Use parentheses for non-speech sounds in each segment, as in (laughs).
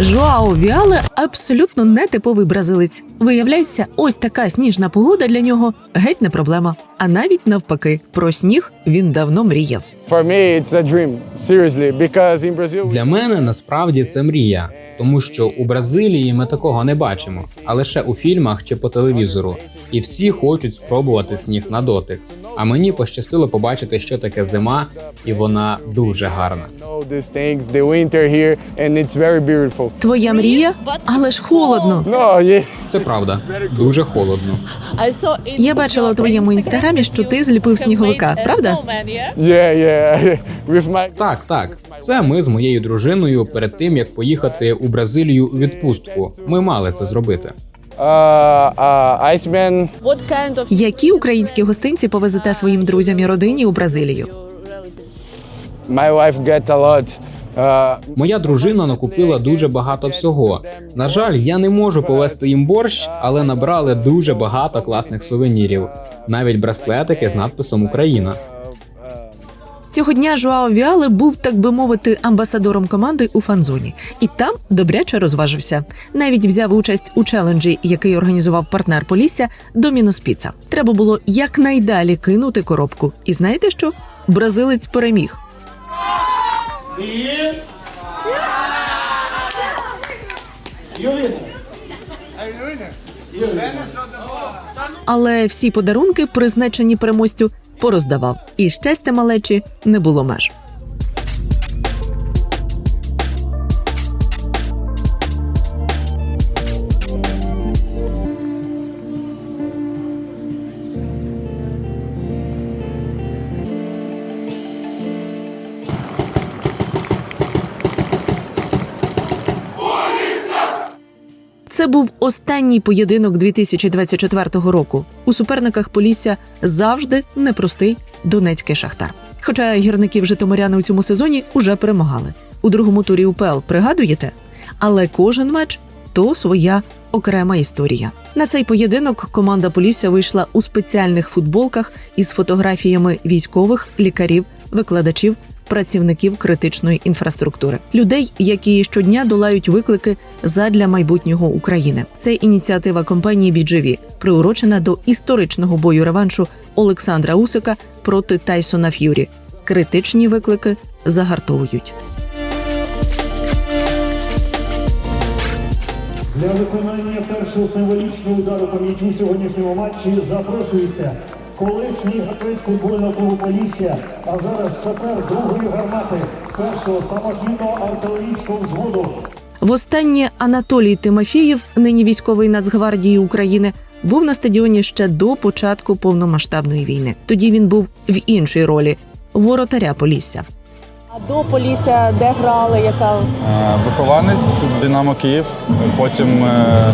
Жоао Віале абсолютно нетиповий бразилець. Виявляється, ось така сніжна погода для нього геть не проблема. А навіть навпаки, про сніг він давно мріяв. For me, it's a dream, seriously, because in Brazil, Для мене насправді це мрія, тому що у Бразилії ми такого не бачимо, а лише у фільмах чи по телевізору. І всі хочуть спробувати сніг на дотик. А мені пощастило побачити, що таке зима, і вона дуже гарна. know these things, the winter here, and it's very beautiful. Твоя мрія, але ж холодно. No, Це правда, дуже холодно. Я бачила у твоєму інстаграмі, що ти зліпив сніговика, правда? yeah, yeah. (laughs) Так, так. Це ми з моєю дружиною перед тим як поїхати у Бразилію у відпустку. Ми мали це зробити. of Які українські гостинці повезете своїм друзям і родині у Бразилію? My wife get a lot. Моя дружина накупила дуже багато всього. На жаль, я не можу повести їм борщ, але набрали дуже багато класних сувенірів, навіть браслетики з надписом Україна. Цього дня Жуао Віале був, так би мовити, амбасадором команди у фанзоні, і там добряче розважився. Навіть взяв участь у челенджі, який організував партнер Полісся Домінус Піца. Треба було якнайдалі кинути коробку. І знаєте що? Бразилець переміг. Але всі подарунки, призначені переможцю, пороздавав. І щастя малечі не було меж. Був останній поєдинок 2024 року. У суперниках Полісся завжди непростий донецький шахтар. Хоча гірників Житомиряни у цьому сезоні уже перемагали у другому турі УПЛ. Пригадуєте? Але кожен матч то своя окрема історія. На цей поєдинок команда Полісся вийшла у спеціальних футболках із фотографіями військових, лікарів, викладачів працівників критичної інфраструктури, людей, які щодня долають виклики задля майбутнього України. Це ініціатива компанії BGV, приурочена до історичного бою реваншу Олександра Усика проти Тайсона Ф'юрі. Критичні виклики загартовують. Для виконання першого символічного удару по м'ячу сьогоднішнього матчі запрошується колишній гравець футбольного клубу Полісся, а зараз сапер другої гармати першого самохідного артилерійського взводу Востаннє Анатолій Тимофєєв, нині військовий Нацгвардії України, був на стадіоні ще до початку повномасштабної війни. Тоді він був в іншій ролі воротаря Полісся. а до Полісся, де грали, яка Е, Вихованець Динамо Київ. Потім е,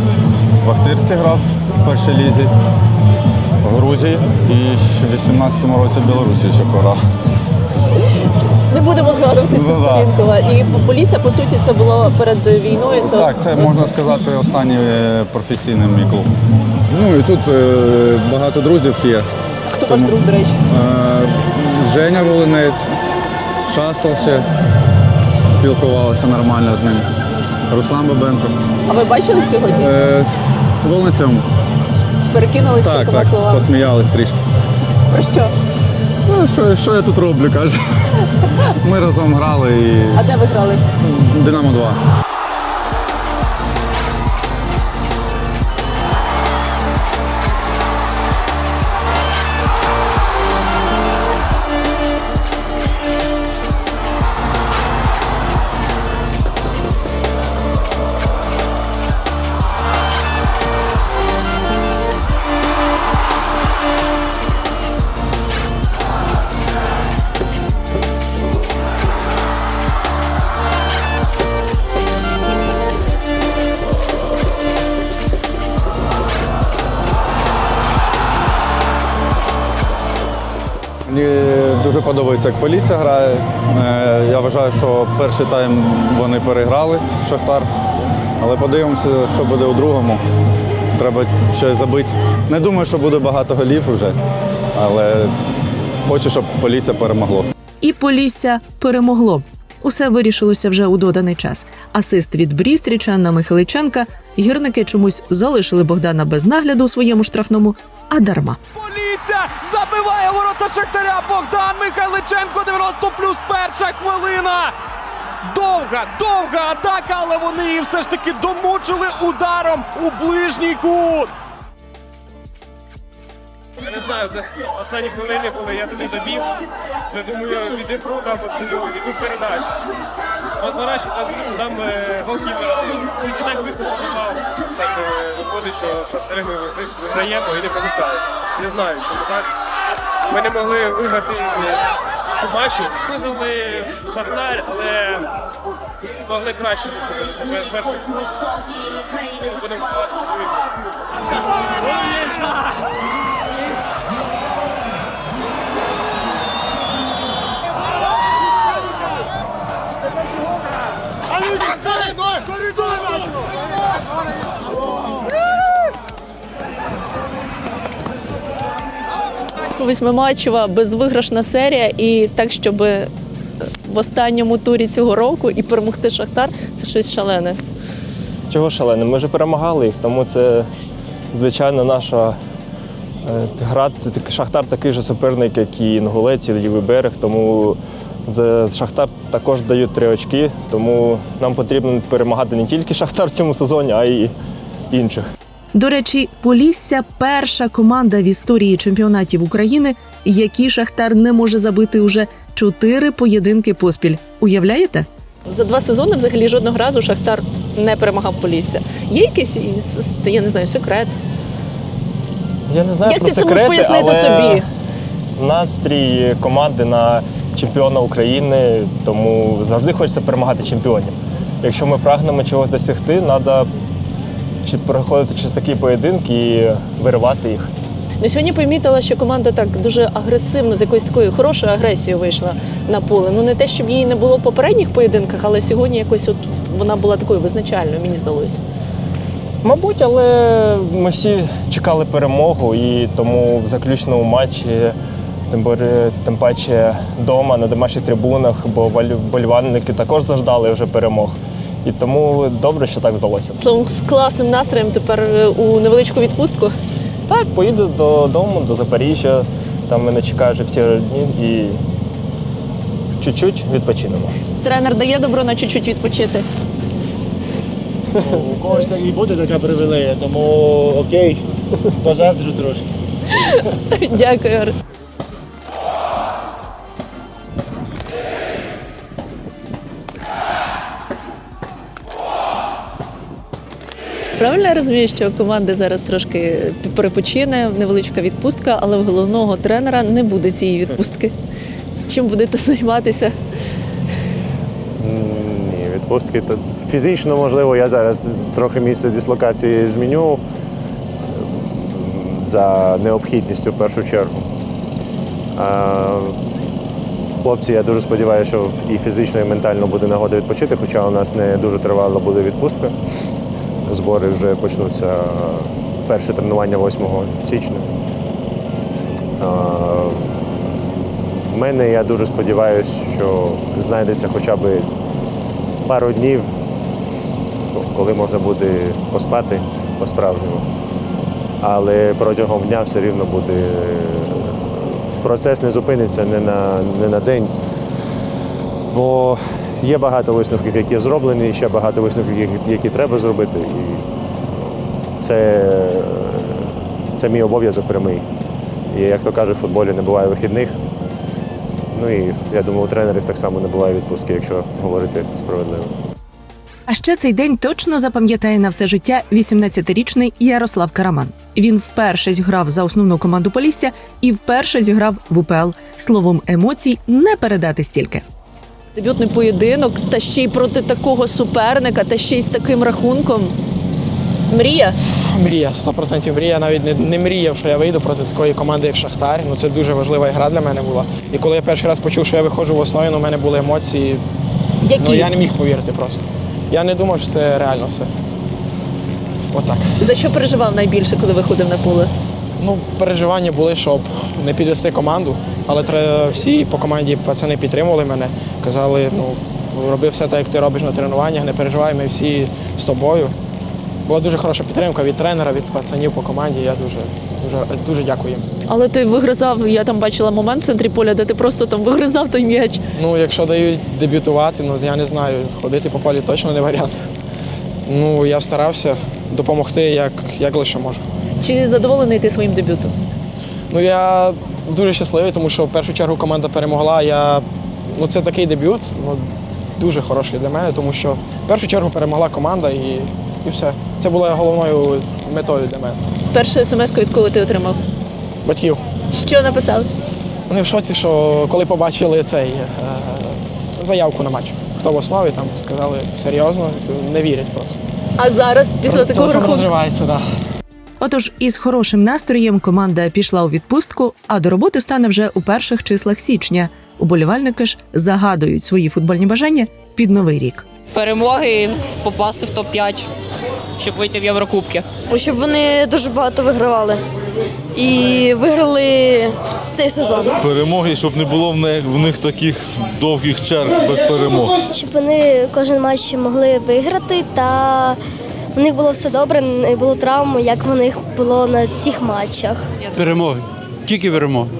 в Ахтирці грав в першій лізі, Грузії і в 18-му році в Білорусі ще пограв. не будемо згадувати цю Ну, да. сторінку. І Полісся, по суті, це було перед війною. Це Так, це можна сказати останній е, професійний мій клуб. Ну і тут е, багато друзів є. хто ваш друг, до речі? Е, Женя Волинець, Шастал ще спілкувалися нормально з ним. Руслан Бабенко. А ви бачили сьогодні? Е, З Волницем. Перекинулись Так, кількома так, словами. посміялись трішки. Про що? Ну, що, що я тут роблю, каже. (laughs) Ми разом грали і А де ви грали? Динамо 2. Мені дуже подобається, як Полісся грає. Е, Я вважаю, що перший тайм вони переграли Шахтар. Але подивимося, що буде у другому. Треба щось забити. Не думаю, що буде багато голів вже, але хочу, щоб Полісся перемогло. І Полісся перемогло. Усе вирішилося вже у доданий час. Асист від Брістріча на Михайличенка. Гірники чомусь залишили Богдана без нагляду у своєму штрафному, а дарма. Полісся забиває ворота Шахтаря Богдан Михайличенко 90 плюс перша хвилина. Довга, довга атака, але вони її все ж таки домучили ударом у ближній кут. Я не знаю, це останні хвилини, коли я туди добіг. Вже думаю, від Іпрука постійно від передач. Розворачу, там, там е, голкіпер. Тільки так швидко. Так е, виходить, що ми виграємо і не пропускають. Не знаю, чому так. Ми не могли виграти е, ці матчі. Виграли Шахтар, але могли краще. Це перший клуб. Будемо Восьмиматчева безвиграшна серія, і так, щоб е, в останньому турі цього року і перемогти Шахтар це щось шалене. Чого шалене? Ми вже перемагали їх, тому це, звичайно, наша е, гра. Шахтар такий же суперник, як і Інгулець, і Лівий берег. Тому Шахтар також дають три очки. Тому нам потрібно перемагати не тільки Шахтар в цьому сезоні, а й інших. До речі, Полісся перша команда в історії чемпіонатів України, які Шахтар не може забити уже чотири поєдинки поспіль. Уявляєте? За два сезони взагалі жодного разу Шахтар не перемагав Полісся. Є якийсь я не знаю, секрет. Я не знаю Як про ти це можеш пояснити але собі? Настрій команди на чемпіона України, тому завжди хочеться перемагати чемпіонів. Якщо ми прагнемо чогось досягти, треба проходити через такі поєдинки і виривати їх. Ну, сьогодні помітила, що команда так дуже агресивно, з якоюсь такою хорошою агресією вийшла на поле. Ну не те, щоб її не було в попередніх поєдинках, але сьогодні якось от вона була такою визначальною, мені здалося. Мабуть, але ми всі чекали перемогу, і тому в заключному матчі, тим, паче вдома на домашніх трибунах, бо валь- вболівальники також заждали вже перемог. І тому добре, що так вдалося. Словом, з класним настроєм тепер е, у невеличку відпустку. Так, поїду додому, до Запоріжжя, там мене чекають вже всі родні і чуть-чуть відпочинемо. Тренер дає добро на чуть-чуть відпочити. У когось так і буде така привілея, тому окей, позаздрю трошки. (laughs) Дякую. Ар- Правильно я розумію, що команда зараз трошки перепочине, невеличка відпустка, але в головного тренера не буде цієї відпустки. Чим будете займатися? Ні, відпустки то фізично можливо. Я зараз трохи місце дислокації зміню за необхідністю в першу чергу. Хлопці, я дуже сподіваюся, що і фізично, і ментально буде нагода відпочити, хоча у нас не дуже тривала буде відпустка. Збори вже почнуться перше тренування 8 січня. В мене я дуже сподіваюся, що знайдеться хоча б пару днів, ну, коли можна буде поспати по-справжньому. Але протягом дня все рівно буде. Процес не зупиниться не на, не на день. Бо є багато висновків, які зроблені, ще багато висновків, які треба зробити. І це, це мій обов'язок прямий. І як то кажуть, в футболі не буває вихідних. Ну і я думаю, у тренерів так само не буває відпустки, якщо говорити справедливо. А ще цей день точно запам'ятає на все життя 18-річний Ярослав Караман. Він вперше зіграв за основну команду Полісся і вперше зіграв в УПЛ. Словом, емоцій не передати стільки. Дебютний поєдинок, та ще й проти такого суперника, та ще й з таким рахунком. Мрія. Мрія, 100% мрія. Навіть не, не мріяв, що я вийду проти такої команди, як Шахтар. Ну це дуже важлива гра для мене була. І коли я перший раз почув, що я виходжу в основі, ну, у мене були емоції. Які? Ну я не міг повірити просто. Я не думав, що це реально все. Отак. За що переживав найбільше, коли виходив на поле? Ну, переживання були, щоб не підвести команду, але всі по команді пацани підтримували мене. Казали, ну роби все так, як ти робиш на тренуваннях, не переживай, ми всі з тобою. Була дуже хороша підтримка від тренера, від пацанів по команді. Я дуже, дуже, дуже дякую їм. Але ти вигризав, я там бачила момент в центрі поля, де ти просто там вигризав той м'яч. Ну, якщо дають дебютувати, ну я не знаю, ходити по полі точно не варіант. Ну, я старався допомогти, як, як лише можу. Чи задоволений ти своїм дебютом? Ну я дуже щасливий, тому що в першу чергу команда перемогла. Я, ну, це такий дебют, ну, дуже хороший для мене, тому що в першу чергу перемогла команда і, і все. Це була головною метою для мене. Першу смс від кого ти отримав? Батьків. Що написав? Вони в шоці, що коли побачили цей е, заявку на матч. Хто в основі там сказали серйозно, не вірять просто. А зараз, після такого рахунку, розривається, так. Да. Отож, із хорошим настроєм команда пішла у відпустку, а до роботи стане вже у перших числах січня. Уболівальники ж загадують свої футбольні бажання під новий рік. перемоги попасти в топ-5, щоб вийти в Єврокубки. щоб вони дуже багато вигравали і виграли цей сезон. перемоги, щоб не було в них, в них таких довгих черг без перемог. Щоб вони кожен матч могли виграти, та у них було все добре, не було травм, як в них було на цих матчах. Перемоги. Тільки перемоги.